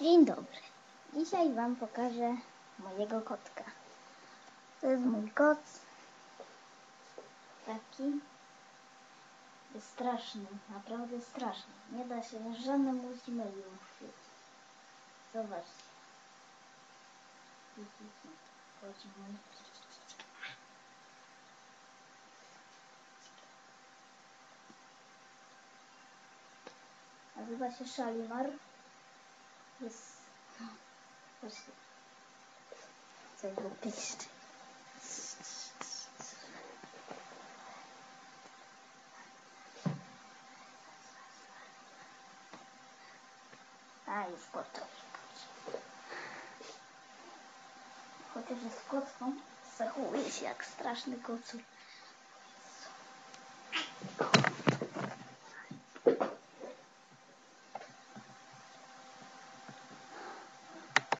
Dzień dobry. Dzisiaj Wam pokażę mojego kotka. To jest mój kot. Taki. Jest straszny, naprawdę straszny. Nie da się żadnemu zimeli uchwycić. Zobaczcie. Chodzi mój. Nazywa się Shalimar. Jest... Właśnie. Co go piszczy. A, jest gotowy. Chociaż jest kocką, zachowuje się jak straszny kocur.